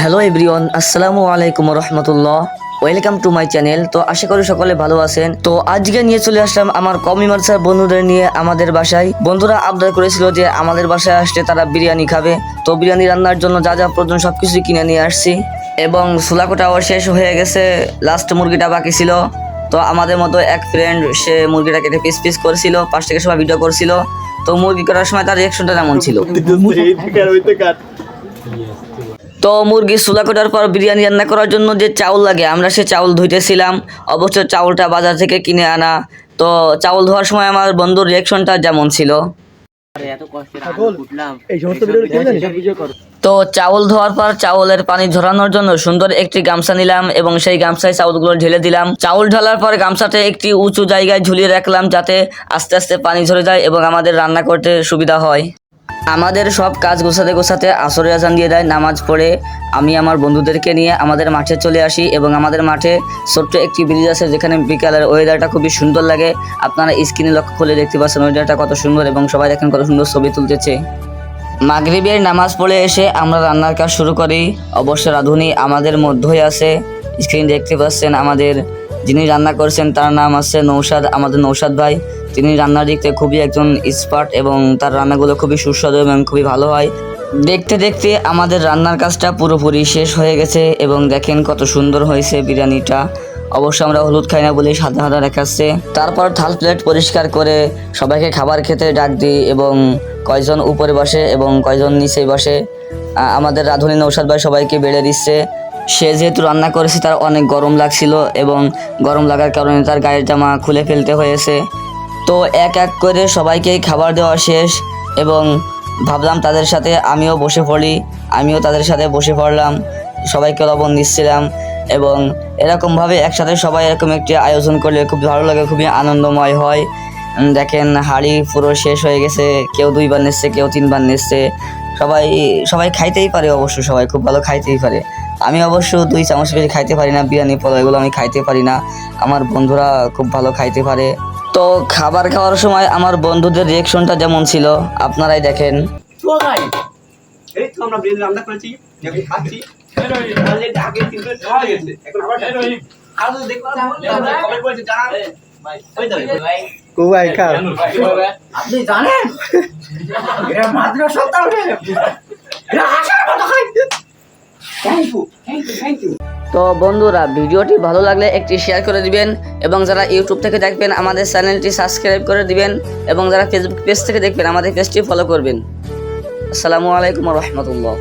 Hello everyone আসসালামু আলাইকুম রহমতুল্লাহ ওয়েলকাম টু মাই চ্যানেল তো আশা করি সকলে ভালো আছেন। তো আজকে নিয়ে চলে আসলাম আমার কমি মার্সার বন্ধুদের নিয়ে আমাদের বাসায়। বন্ধুরা আবদার করেছিল যে আমাদের বাসায় আসলে তারা বিরিয়ানি খাবে। তো বিরিয়ানি রান্নার জন্য যা যা প্রয়োজন সব কিছুই কিনে নিয়ে আসছি। এবং সুলাকোটাও শেষ হয়ে গেছে লাস্ট মুরগিটা বাকি ছিল। তো আমাদের মতো এক ফ্রেন্ড সে মুরগিটা কেটে পিস পিস করেছিল পাশ থেকে সবাই ভিডিও করছিল। তো মুরগি করার সময় তার রিয়াকশনটা এমন ছিল। তো মুরগি সুলা করার পর বিরিয়ানি রান্না করার জন্য যে চাউল লাগে আমরা সে চাউল ধুইতেছিলাম। অবশ্য চাউলটা বাজার থেকে কিনে আনা। তো চাউল ধোয়ার সময় আমার বন্ধুর রিয়াকশনটা যেমন ছিল। তো চাউল ধোয়ার পর চাউলের পানি ঝরানোর জন্য সুন্দর একটি গামছা নিলাম এবং সেই গামছায় চাউলগুলো ঢেলে দিলাম। চাউল ঢালার পর গামছাতে একটি উঁচু জায়গায় ঝুলিয়ে রাখলাম যাতে আস্তে আস্তে পানি ঝরে যায় এবং আমাদের রান্না করতে সুবিধা হয়। আমাদের সব কাজ গোছাতে গোছাতে আসরে আজান দিয়ে দেয়, নামাজ পড়ে আমি আমার বন্ধুদেরকে নিয়ে আমাদের মাঠে চলে আসি এবং আমাদের মাঠে ছোট্ট একটি ব্রিজ আছে যেখানে বিকালের ওয়েদারটা খুবই সুন্দর লাগে। আপনারা স্ক্রিনে লক্ষ্য করে দেখতে পাচ্ছেন ওয়েদারটা কত সুন্দর এবং সবাই দেখেন কত সুন্দর ছবি তুলতেছে। মাগরিবের নামাজ পড়ে এসে আমরা রান্নার কাজ শুরু করি। অবশ্য রাঁধুনি আমাদের মধ্যেই আছে। স্ক্রিন দেখতে পাচ্ছেন আমাদের যিনি রান্না করছেন, তার নাম আছে নৌসাদ আমাদের নৌসাদ ভাই। তিনি রান্নার দিক থেকে খুবই একজন এক্সপার্ট এবং তার রান্নাগুলো খুবই সুস্বাদু এবং খুবই ভালো হয়। দেখতে দেখতে আমাদের রান্নার কাজটা পুরোপুরি শেষ হয়ে গেছে এবং দেখেন কত সুন্দর হয়েছে বিরিয়ানিটা। অবশ্য আমরা হলুদ খাই না বলে সাদা সাদা দেখাচ্ছে তারপর থাল প্লেট পরিষ্কার করে সবাইকে খাবার খেতে ডাক দিই এবং কয়জন উপরে বসে এবং কয়জন নিচে বসে। আমাদের রাঁধুনি নৌসাদ ভাই সবাইকে বেড়ে দিচ্ছে। সে যেহেতু রান্না করেছে, তার অনেক গরম লাগছিল এবং গরম লাগার কারণে তার গায়ের জামা খুলে ফেলতে হয়েছে। তো এক এক করে সবাইকেই খাবার দেওয়া শেষ এবং ভাবলাম তাদের সাথে আমিও বসে পড়ি, আমিও তাদের সাথে বসে পড়লাম। সবাইকে লবণ দিচ্ছিলাম। এবং এরকমভাবে একসাথে সবাই এরকম একটি আয়োজন করলে খুব ভালো লাগে, খুবই আনন্দময় হয়। দেখেন হাড়ি পুরো শেষ হয়ে গেছে, কেউ দুইবার নিচ্ছে কেউ তিনবার নিচ্ছে সবাই সবাই খাইতেই পারে অবশ্য, সবাই খুব ভালো খাইতেই পারে। আমি অবশ্য দুই চামচ বেশি খাইতে পারি না, বিরিয়ানি, পোলাও, এগুলো আমি খাইতে পারি না। আমার বন্ধুরা খুব ভালো খাইতে পারে। তো খাবার খাওয়ার সময় আমার বন্ধুদের রিয়েকশনটা যেমন ছিল, আপনারাই দেখেন। এই তো আমরা রান্না করেছি খাচ্ছি? তাহলে ডাকে খাওয়া গেছে এখন আর যদি কমেন্ট করে জানান ওই তো খা। আপনি জানেন? এরা মাদ্রাসা তরবে এরা আসার কথা খাইতে thank you thank you thank you তো বন্ধুরা ভিডিওটি ভালো লাগলে একটি শেয়ার করে দিবেন এবং যারা ইউটিউব থেকে দেখবেন আমাদের চ্যানেলটি সাবস্ক্রাইব করে দিবেন এবং যারা ফেসবুক পেজ থেকে দেখবেন আমাদের পেজটি ফলো করবেন। আসসালামু আলাইকুম রহমতুল্লাহ।